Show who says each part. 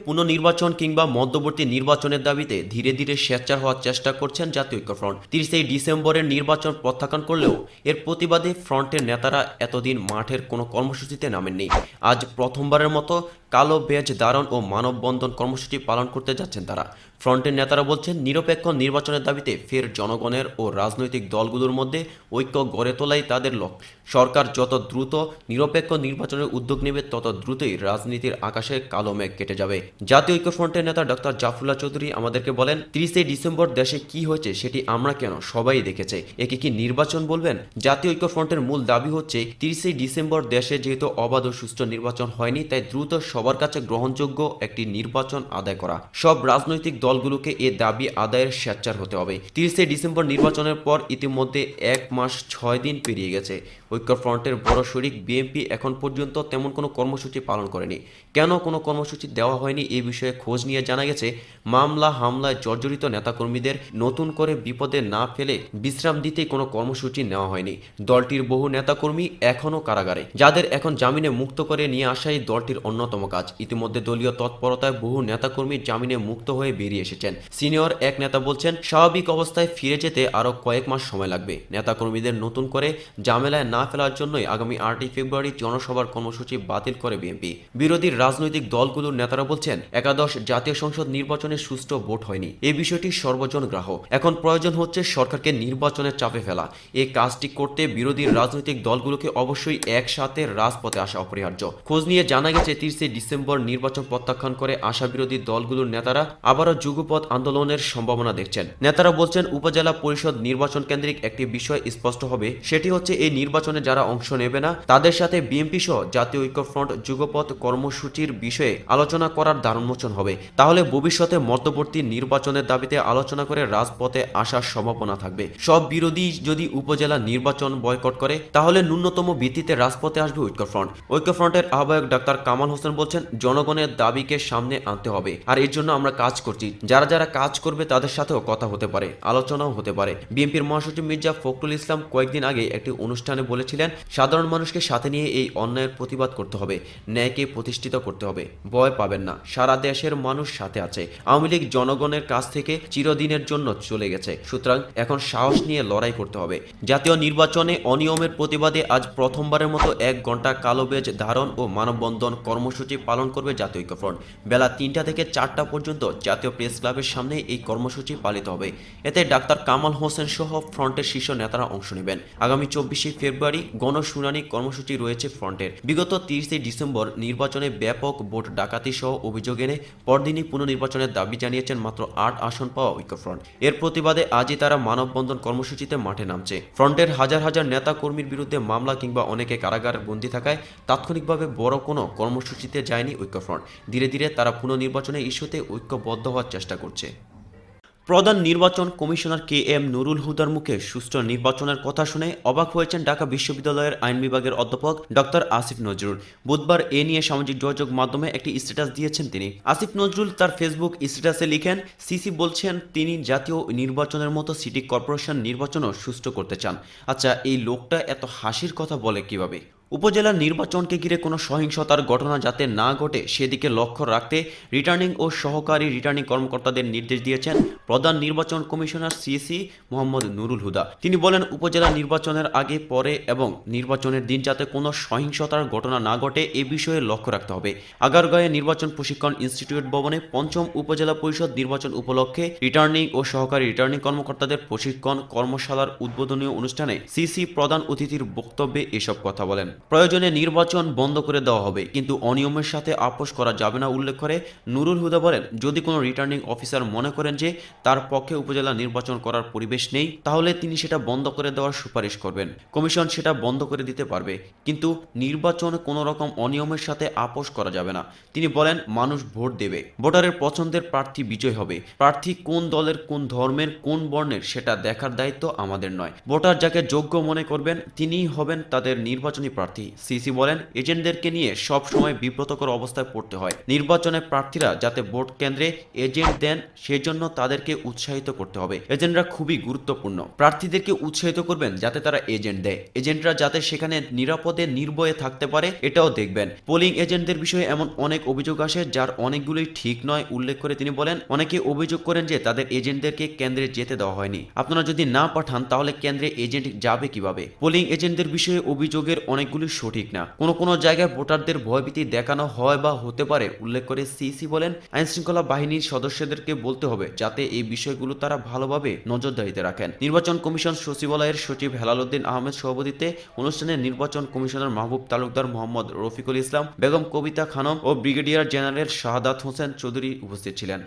Speaker 1: পুনর্নির্বাচন কিংবা মধ্যবর্তী নির্বাচনের দাবিতে ধীরে ধীরে স্বেচ্ছার হওয়ার চেষ্টা করছেন জাতীয় ঐক্যফ্রন্ট। তিরিশে ডিসেম্বরের নির্বাচন প্রত্যাখ্যান করলেও এর প্রতিবাদে ফ্রন্টের নেতারা এতদিন মাঠের কোনো কর্মসূচিতে নামেননি। আজ প্রথমবারের মতো কালো বেজ দারণ ও মানববন্ধন কর্মসূচি পালন করতে যাচ্ছেন তারা। ফ্রন্টের নেতারা বলছেন, নিরপেক্ষ নির্বাচনের দাবিতে ফের জনগণের ও রাজনৈতিক দলগুলোর মধ্যে ঐক্য গড়ে তোলাই তাদের লক্ষ্য। সরকার যত দ্রুত নিরপেক্ষ নির্বাচনের উদ্যোগ নেবে, তত দ্রুতই রাজনীতির আকাশে কালো মেঘ কেটে যাবে। জাতীয় ঐক্য ফ্রন্টের নেতা ডক্টর জাফরুল্লাহ চৌধুরী আমাদেরকে বলেন, তিরিশে ডিসেম্বর দেশে কি হয়েছে সেটি আমরা কেন সবাই দেখেছে? একে কি নির্বাচন বলবেন? জাতীয় ঐক্য ফ্রন্টের মূল দাবি হচ্ছে, তিরিশে ডিসেম্বর দেশে যেহেতু অবাধ ও সুষ্ঠু নির্বাচন হয়নি, তাই দ্রুত সবার কাছে গ্রহণযোগ্য একটি নির্বাচন আদায় করা। সব রাজনৈতিক দলগুলোকে এ দাবি আদায়ের স্বেচ্ছার হতে হবে। তিরিশে ডিসেম্বর নির্বাচনের পর ইতিমধ্যে এক মাস ছয় দিন পেরিয়ে গেছে। ঐক্য ফ্রন্টের বড় শরিক বিএনপি এখন পর্যন্ত তেমন কোনো কর্মসূচি পালন করেনি। কেন কোনো কর্মসূচি দেওয়া হয়নি এই বিষয়ে খোঁজ নিয়ে জানা গেছে, মামলা হামলায় জর্জরিত নেতাকর্মীদের নতুন করে বিপদে না ফেলে বিশ্রাম দিতে কোনো কর্মসূচি নেওয়া হয়নি। দলটির বহু নেতাকর্মী এখনও কারাগারে, যাদের এখন জামিনে মুক্ত করে নিয়ে আসাই দলটির অন্যতম কাজ। ইতিমধ্যে দলীয় তৎপরতায় বহু নেতাকর্মী জামিনে মুক্ত হয়ে বেরিয়ে এসেছেন। সিনিয়র এক নেতা বলছেন, স্বাভাবিক অবস্থায় ফিরে যেতে আরও কয়েক মাস সময় লাগবে। নেতাকর্মীদের নতুন করে ঝামেলায় না ফেলার জন্যই আগামী আটই ফেব্রুয়ারি জনসভার কর্মসূচি বাতিল করে বিএনপি। বিরোধী রাজনৈতিক দলগুলোর নেতারা বলছেন, একাদশ জাতীয় সংসদ নির্বাচনে সুষ্ঠু ভোট হয়নি। এই বিষয়টি সর্বজন গ্রাহ এখন প্রয়োজন হচ্ছে সরকারকে নির্বাচনের চাপে ফেলা। এই কাজটি করতে বিরোধী রাজনৈতিক দলগুলোকে অবশ্যই একসাথে রাজপথে আসা অপরিহার্য। খোঁজ নিয়ে জানা গেছে, তিরিশে ডিসেম্বর নির্বাচন প্রত্যাখ্যান করে আশা বিরোধী দলগুলোর নেতারা আবারও যুগপথ আন্দোলনের সম্ভাবনা দেখছেন। নেতারা বলছেন, উপজেলা পরিষদ নির্বাচন কেন্দ্রিক একটি বিষয় স্পষ্ট হবে, সেটি হচ্ছে এই নির্বাচনে যারা অংশ নেবে না, তাদের সাথে বিএনপি সহ জাতীয় ঐক্য ফ্রন্ট যুগপথ কর্মসূচির বিষয়ে আলোচনা করার দারুণমোচন হবে। তাহলে ভবিষ্যতে মধ্যবর্তী নির্বাচনের দাবিতে আলোচনা করে রাজপথে আসার সম্ভাবনা থাকবে। সব বিরোধী যদি উপজেলা নির্বাচন বয়কট করে, তাহলে ন্যূনতম ভিত্তিতে রাজপথে আসবে ঐক্যফ্রন্ট। ঐক্যফ্রন্টের আহ্বায়ক ডাক্তার কামাল হোসেন বলছেন জনগণের দাবিকে সামনে আনতে হবে। আর এর জন্য আমরা কাজ করছি। যারা যারা কাজ করবে, তাদের সাথেও কথা হতে পারে, আলোচনাও হতে পারে। বিএনপির মহাসচিব মির্জা ফখরুল ইসলাম কয়েকদিন আগে একটি অনুষ্ঠানে বলেছিলেন, সাধারণ মানুষকে সাথে নিয়ে এই অন্যায়ের প্রতিবাদ করতে হবে, ন্যায়কে প্রতিষ্ঠিত করতে হবে। ভয় পাবেন না। সারা দেশের মানুষ সাথে আছে। আওয়ামী লীগ জনগণের কাছ থেকে চিরদিনের জন্য চলে গেছে। সুতরাং এখন সাহস নিয়ে লড়াই করতে হবে। জাতীয় নির্বাচনে অনিয়মের প্রতিবাদে আজ প্রথমবারের মতো এক ঘণ্টা কালো বেজ ধারণ ও মানববন্ধন কর্মসূচি পালন করবে জাতীয় ঐক্যফ্রন্ট। বেলা তিনটা থেকে চারটা পর্যন্ত জাতীয় প্রেস ক্লাবের সামনে এই কর্মসূচি পালিত হবে। এতে ডাক্তার কামাল হোসেন সহ ফ্রন্টের শীর্ষ নেতারা অংশ নেবেন। আগামী চব্বিশে ফেব্রুয়ারি গণশুনানি কর্মসূচি রয়েছে ফ্রন্টের। বিগত তিরিশে ডিসেম্বর নির্বাচনে ব্যাপক ভোট ডাকাতি সহ অভিযোগ এনে পরদিনই পুনর্নির্বাচনের দাবি জানিয়েছেন মাত্র আট আসন পাওয়া ঐক্যফ্রন্ট। এর প্রতিবাদে আজই তারা মানববন্ধন কর্মসূচিতে মাঠে নামছে। ফ্রন্টের হাজার হাজার নেতা কর্মীর বিরুদ্ধে মামলা কিংবা অনেকে কারাগার বন্দী থাকায় তাৎক্ষণিকভাবে বড় কোনো কর্মসূচিতে যায়নি ঐক্যফ্রন্ট। ধীরে ধীরে তারা পুনর্নির্বাচনের ইস্যুতে ঐক্যবদ্ধ হওয়ার চেষ্টা করছে। প্রধান নির্বাচন কমিশনার কে এম নুরুল হুদার মুখে সুষ্ঠু নির্বাচনের কথা শুনে অবাক হয়েছেন ঢাকা বিশ্ববিদ্যালয়ের আইন বিভাগের অধ্যাপক ডক্টর আসিফ নজরুল। বুধবার এ নিয়ে সামাজিক যোগাযোগ মাধ্যমে একটি স্ট্যাটাস দিয়েছেন তিনি। আসিফ নজরুল তার ফেসবুক স্ট্যাটাসে লিখেন, সিসি বলছেন তিনি জাতীয় নির্বাচনের মতো সিটি কর্পোরেশন নির্বাচনও সুষ্ঠু করতে চান। আচ্ছা এই লোকটা এত হাসির কথা বলে কীভাবে? উপজেলার নির্বাচনকে ঘিরে কোনো সহিংসতার ঘটনা যাতে না ঘটে, সেদিকে লক্ষ্য রাখতে রিটার্নিং ও সহকারী রিটার্নিং কর্মকর্তাদের নির্দেশ দিয়েছেন প্রধান নির্বাচন কমিশনার সিএসি মোহাম্মদ নুরুল হুদা। তিনি বলেন, উপজেলা নির্বাচনের আগে, পরে এবং নির্বাচনের দিন যাতে কোনো সহিংসতার ঘটনা না ঘটে, এ বিষয়ে লক্ষ্য রাখতে হবে। আগারগাঁয়ে নির্বাচন প্রশিক্ষণ ইনস্টিটিউট ভবনে পঞ্চম উপজেলা পরিষদ নির্বাচন উপলক্ষে রিটার্নিং ও সহকারী রিটার্নিং কর্মকর্তাদের প্রশিক্ষণ কর্মশালার উদ্বোধনীয় অনুষ্ঠানে সিসি প্রধান অতিথির বক্তব্যে এসব কথা বলেন। প্রয়োজনে নির্বাচন বন্ধ করে দেওয়া হবে, কিন্তু অনিয়মের সাথে আপোষ করা যাবে না উল্লেখ করে নুরুল হুদা বলেন, যদি কোনো রিটার্নিং অফিসার মনে করেন যে তার পক্ষে উপজেলা নির্বাচন করার পরিবেশ নেই, তাহলে তিনি সেটা বন্ধ করে দেওয়ার সুপারিশ করবেন। কমিশন সেটা বন্ধ করে দিতে পারবে, কিন্তু নির্বাচন কোনো রকম অনিয়মের সাথে আপোষ করা যাবে না। তিনি বলেন, মানুষ ভোট দেবে। ভোটারের পছন্দের প্রার্থী বিজয় হবে। প্রার্থী কোন দলের, কোন ধর্মের, কোন বর্ণের সেটা দেখার দায়িত্ব আমাদের নয়। ভোটার যাকে যোগ্য মনে করবেন, তিনিই হবেন তাদের নির্বাচনী প্রার্থী। প্রার্থী সিসি বলেন, এজেন্টদেরকে নিয়ে সব সময় বিব্রতকর অবস্থায় পড়তে হয়। নির্বাচনে প্রার্থীরা যাতে ভোট কেন্দ্রে এজেন্ট দেন, সেজন্য তাদেরকে উৎসাহিত করতে হবে। এজেন্টরা খুবই গুরুত্বপূর্ণ। প্রার্থীদেরকে উৎসাহিত করবেন যাতে তারা এজেন্ট দেয়। এজেন্টরা যাতে সেখানে নিরাপদে, নির্ভয়ে থাকতে পারে, এটাও দেখবেন। পোলিং এজেন্টদের বিষয়ে এমন অনেক অভিযোগ আসে, যার অনেকগুলোই ঠিক নয়, উল্লেখ করে তিনি বলেন, অনেকে অভিযোগ করেন যে তাদের এজেন্টদেরকে কেন্দ্রে যেতে দেওয়া হয়নি। আপনারা যদি না পাঠান, তাহলে কেন্দ্রে এজেন্ট যাবে কীভাবে? পোলিং এজেন্টদের বিষয়ে অভিযোগের অনেকগুলি সঠিক না। কোনো কোনো জায়গায় ভোটারদের ভয়ভীতি দেখানো হয় বা হতে পারে, উল্লেখ করে সিসি বলেন। আইনশৃঙ্খলা বাহিনীর সদস্যদেরকে বলতে হবে, যাতে এই বিষয়গুলো তারা ভালোভাবে নজরদারিতে রাখেন। নির্বাচন কমিশন সচিবালয়ের সচিব হেলালুদ্দিন আহমেদ সভাপতিত্বে অনুষ্ঠানে নির্বাচন কমিশনার মাহবুব তালুকদার মোহাম্মদ রফিকুল ইসলাম, বেগম কবিতা খানম ও ব্রিগেডিয়ার জেনারেল শাহাদাত হোসেন চৌধুরী উপস্থিত ছিলেন।